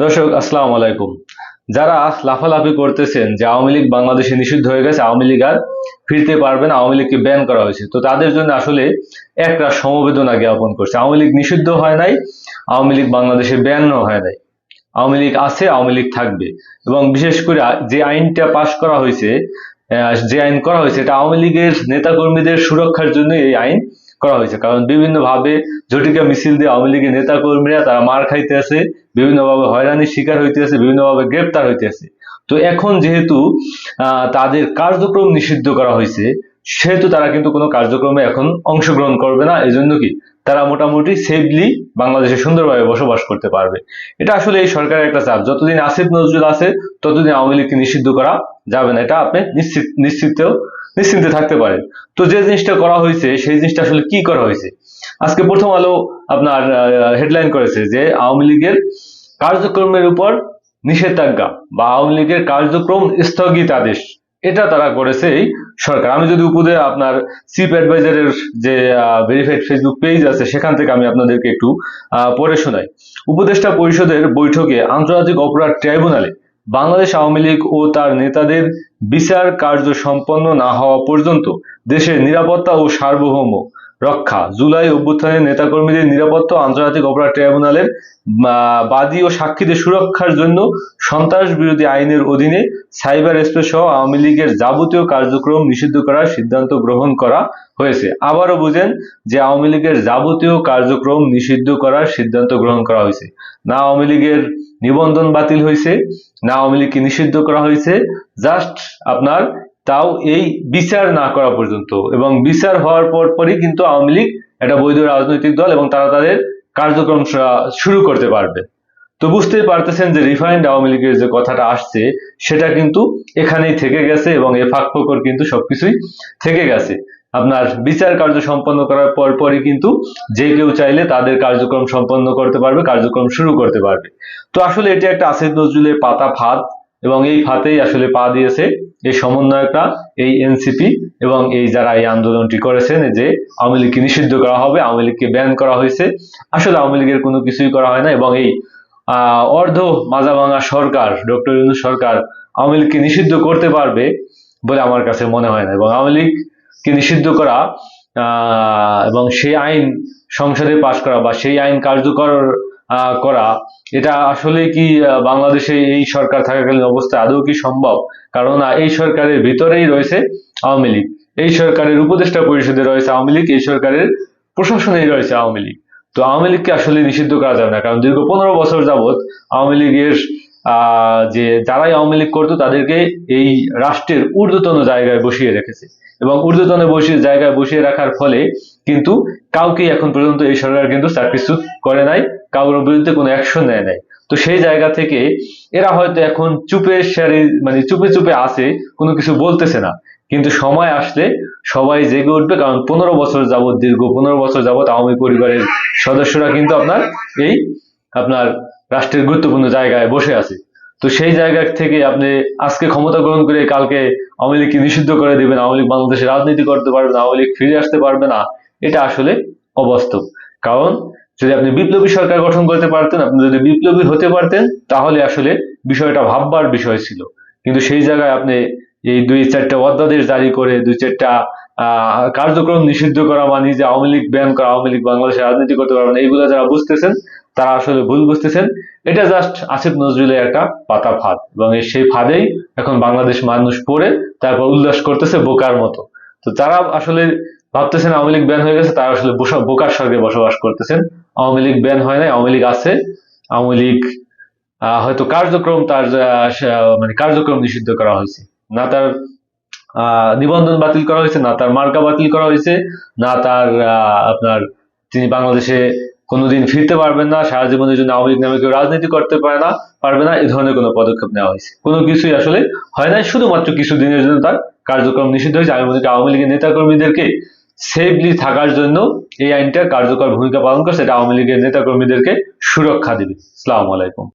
দর্শক, আসসালামু আলাইকুম। যারা লাফালাফি করতেছেন যে আওয়ামী লীগ বাংলাদেশে নিষিদ্ধ হয়ে গেছে, আওয়ামী লীগ আর ফিরতে পারবে না, আওয়ামী লীগকে ব্যান করা হয়েছে। তো তাদের জন্য আসলে একটা সমবেদনা জ্ঞাপন করছে। আওয়ামী লীগ নিষিদ্ধ হয় নাই, আওয়ামী লীগ বাংলাদেশে ব্যানও হয় নাই। আওয়ামী লীগ আছে, আওয়ামী লীগ থাকবে। এবং বিশেষ করে যে আইনটা পাশ করা হয়েছে যে আইন করা হয়েছে, এটা আওয়ামী লীগের নেতাকর্মীদের সুরক্ষার জন্য এই আইন করা হয়েছে। কারণ বিভিন্নভাবে ঝটিকা মিছিল দিয়ে আওয়ামী লীগের নেতা কর্মীরা তারা মার খাইতে আছে বিভিন্নভাবে হয়রানির শিকার হইতে আছে বিভিন্নভাবে গ্রেপ্তার হইতে আছে তো এখন যেহেতু তাদের কার্যক্রম নিষিদ্ধ করা হয়েছে, সেহেতু তারা কিন্তু কোনো কার্যক্রমে এখন অংশগ্রহণ করবে না। এই জন্য কি? তারা মোটামুটি সেফলি বাংলাদেশে সুন্দরভাবে বসবাস করতে পারবে। এটা আসলে এই সরকারের একটা চাপ। যতদিন আসিফ নজরুল আছে, ততদিন আওয়ামী লীগকে নিষিদ্ধ করা যাবে না। এটা আপনি নিশ্চিত নিশ্চিত নিশ্চিন্তে থাকতে পারেন তো যে জিনিসটা করা হয়েছে, সেই জিনিসটা আসলে কি করা হয়েছে? আজকে প্রথম আলো আপনার হেডলাইন করেছে যে আওয়ামী লীগের কার্যক্রমের উপর নিষেধাজ্ঞা বা আওয়ামী লীগের কার্যক্রম স্থগিতাদেশ, এটা তারা করেছে এই সরকার। আমি যদি উপদে আপনার চিফ অ্যাডভাইজারের যে ভেরিফাইড ফেসবুক পেজ আছে, সেখান থেকে আমি আপনাদেরকে একটু পড়ে শোনাই। উপদেষ্টা পরিষদের বৈঠকে আন্তর্জাতিক অপরাধ ট্রাইব্যুনালে বাংলাদেশ আওয়ামী লীগ ও তার নেতাদের বিচার কার্য সম্পন্ন না হওয়া পর্যন্ত দেশের নিরাপত্তা ও সার্বভৌম রক্ষা জুলাই অভ্যুত্থানের নেতাকর্মীদের নিরাপত্তা আন্তর্জাতিক অপরাধ ট্রাইব্যুনালের বাদী ও সাক্ষীদের সুরক্ষার জন্য সন্ত্রাস বিরোধী আইনের অধীনে সাইবার স্পেস সহ আওয়ামী লীগের যাবতীয় কার্যক্রম নিষিদ্ধ করার সিদ্ধান্ত গ্রহণ করা হয়েছে। আবারও বুঝেন যে আওয়ামী লীগের যাবতীয় কার্যক্রম নিষিদ্ধ করার সিদ্ধান্ত গ্রহণ করা হয়েছে। না আওয়ামী লীগের নিবন্ধন বাতিল হয়েছে না আওয়ামী লীগকে নিষিদ্ধ করা হয়েছে জাস্ট আপনার তাও এই বিচার না করা পর্যন্ত। এবং বিচার হওয়ার পর পরই কিন্তু আওয়ামী লীগ একটা বৈধ রাজনৈতিক দল এবং তারা তাদের কার্যক্রম শুরু করতে পারবে। তো বুঝতেই পারতেছেন যে রিফাইন্ড আওয়ামী লীগের যে কথাটা আসছে, সেটা কিন্তু এখানেই থেকে গেছে এবং এ ফাঁক ফোকর কিন্তু সবকিছুই থেকে গেছে। আপনার বিচার কার্য সম্পন্ন করার পর পরই কিন্তু যে কেউ চাইলে তাদের কার্যক্রম সম্পন্ন করতে পারবে, কার্যক্রম শুরু করতে পারবে। তো আসলে এটা একটা আসিফ নজরুলের পাতা ফাঁদ এবং এই ফাতেই আসলে পা দিয়েছে এই সমন্বয়করা, এই এনসিপি এবং এই যারা এই আন্দোলনটি করেছেন যে আওয়ামী লীগকে নিষিদ্ধ করা হবে, আওয়ামী লীগকে ব্যান করা হয়েছে। আসলে আওয়ামী লীগের কোনো কিছুই করা হয় না, এবং এই অর্ধ মাজা ভাঙা সরকার, ডক্টর ইউনূস সরকার আওয়ামী লীগকে নিষিদ্ধ করতে পারবে বলে আমার কাছে মনে হয় না, এবং আওয়ামী লীগকে নিষিদ্ধ করা এবং সেই আইন সংসদে পাশ করা বা সেই আইন কার্যকর করা। এটা আসলে কি বাংলাদেশে এই সরকার থাকাকালীন অবস্থায় আদৌ কি সম্ভব? কারণ এই সরকারের ভিতরেই রয়েছে আওয়ামী লীগ। এই সরকারের উপদেষ্টা পরিষদে রয়েছে আওয়ামী লীগ, এই সরকারের প্রশাসনেই রয়েছে আওয়ামী লীগ। তো আওয়ামী লীগকে আসলে নিষিদ্ধ করা যাবে না, কারণ দীর্ঘ পনেরো বছর যাবত আওয়ামী লীগের যে যারাই আওয়ামী লীগ করতো, তাদেরকে এই রাষ্ট্রের ঊর্ধ্বতন জায়গায় বসিয়ে রেখেছে। এবং ঊর্ধ্বতন বসিয়ে, জায়গায় বসিয়ে রাখার ফলে কিন্তু কাউকে এখন পর্যন্ত এই সরকার কিন্তু চাকরিচ্যুত করে নাই। কারোর বিরুদ্ধে কোনো অ্যাকশন নেয় নাই। তো সেই জায়গা থেকে এরা হয়তো এখন চুপে সারি মানে চুপে চুপে আছে, কোনো কিছু বলতেছে না। কিন্তু সময় আসলে সবাই জেগে উঠবে, কারণ পনেরো বছর যাবত দীর্ঘ পনেরো বছর যাবত আওয়ামী পরিবারের সদস্যরা কিন্তু আপনার এই আপনার রাষ্ট্রের গুরুত্বপূর্ণ জায়গায় বসে আছে। তো সেই জায়গা থেকে আপনি আজকে ক্ষমতা গ্রহণ করে কালকে আওয়ামী লীগকে নিষিদ্ধ করে দিবেন, আওয়ামী লীগ বাংলাদেশে রাজনীতি করতে পারবে না, আওয়ামী লীগ ফিরে আসতে পারবে না, এটা আসলে অবাস্তব। কারণ যদি আপনি বিপ্লবী সরকার গঠন করতে পারতেন, আপনি যদি বিপ্লবী হতে পারতেন, তাহলে আসলে বিষয়টা ভাববার বিষয় ছিল। কিন্তু সেই জায়গায় আপনি এই দুই চারটা অধ্যাদেশ জারি করে, দুই চারটা কার্যক্রম নিষিদ্ধ করা মানে যে আওয়ামী লীগ ব্যান করা, আওয়ামী লীগ বাংলাদেশে রাজনীতি করতে পারবে না, এইগুলো যারা বুঝতেছেন, তারা আসলে ভুল বুঝতেছেন। এটা জাস্ট আসিফ নজরুলের একটা পাতা ফাঁদ। এবং সেই ফাঁদেই এখন বাংলাদেশ মানুষ পড়ে, তারপর উল্লাস করতেছে বোকার মতো। তো তারা আসলে ভাবতেছেন আওয়ামী লীগ ব্যান হয়ে গেছে, তারা আসলে বোকার স্বর্গে বসবাস করতেছেন। আওয়ামী লীগ ব্যান হয় নাই, আওয়ামী লীগ আছে। আওয়ামী লীগ হয়তো কার্যক্রম তার মানে কার্যক্রম নিষিদ্ধ করা হয়েছে। না তার নিবন্ধন বাতিল করা হয়েছে, না তার মার্কা বাতিল করা হয়েছে, না তার আপনার তিনি বাংলাদেশে কোনোদিন ফিরতে পারবেন না, সারা জীবনের জন্য আওয়ামী লীগ নামে কেউ রাজনীতি করতে পারে না, পারবে না, এ ধরনের কোনো পদক্ষেপ নেওয়া হয়েছে। কোনো কিছুই আসলে হয় নাই, শুধুমাত্র কিছু দিনের জন্য তার কার্যক্রম নিষিদ্ধ হয়েছে। আমি মনে করি আওয়ামী লীগের নেতাকর্মীদেরকে সেফলি থাকার জন্য এই আইনটা কার্যকর ভূমিকা পালন করছে। এটা আওয়ামী লীগের নেতাকর্মীদেরকে সুরক্ষা দিবে। আসসালামু আলাইকুম।